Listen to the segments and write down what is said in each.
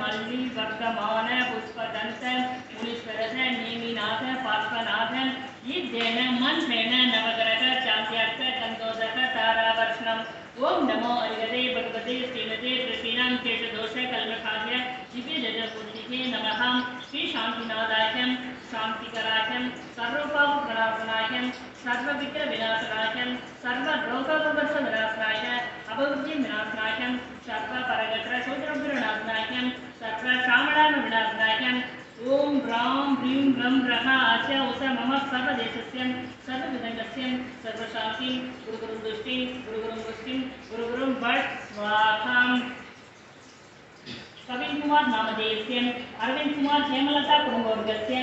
मल्ली वर्तमान पुष्पदन्त मुनीश्वरथ नेमिनाथ पार्श्वनाथ युद्धेन मन्त्रेण नवग्रह चान्त्यार्थ कन्दोदक तारावर्षणम् ॐ नमो हरिगते भगवते, श्रीमते कृष्णां केशदोष कल्मषाय दिव्यजपुत्रिके नमः। श्रीशान्तिनादायकं शान्तिकरायं सर्वपापप्रणाशनायं सर्वविघ्नविनाशनायं सर्वरोगविनाशनाय अभवृद्धि विनाशनायं सर्वपरगत्र शोधरविनाशनायं सर्वश्रामणानुविनाशनायं ॐ ह्रां ह्रीं रं रः आशा उस मम सर्वदेशस्य सर्वविदङ्गस्य सर्वशान्तिं गुरुगुरुं दुष्टिं, गुरुगुरुं पुष्टिं गुरुगुरुं भट् स्वाहाम् कविन कुमार नामधेयस्य अरविंद कुमार हेमलता कुटुम्बवर्गस्य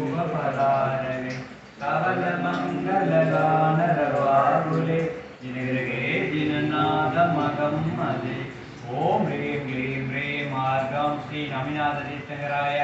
கருணீபரூபராரணே கவல மங்களதானரவாருலே ஜினகிரகே ஜினநாத மகம் அதே ஓம் ஹ்ரீம் ஹ்ரீம் ஹ்ரீம் மார்க்கம் ஸ்ரீ நமிநாத தீர்த்தங்கராய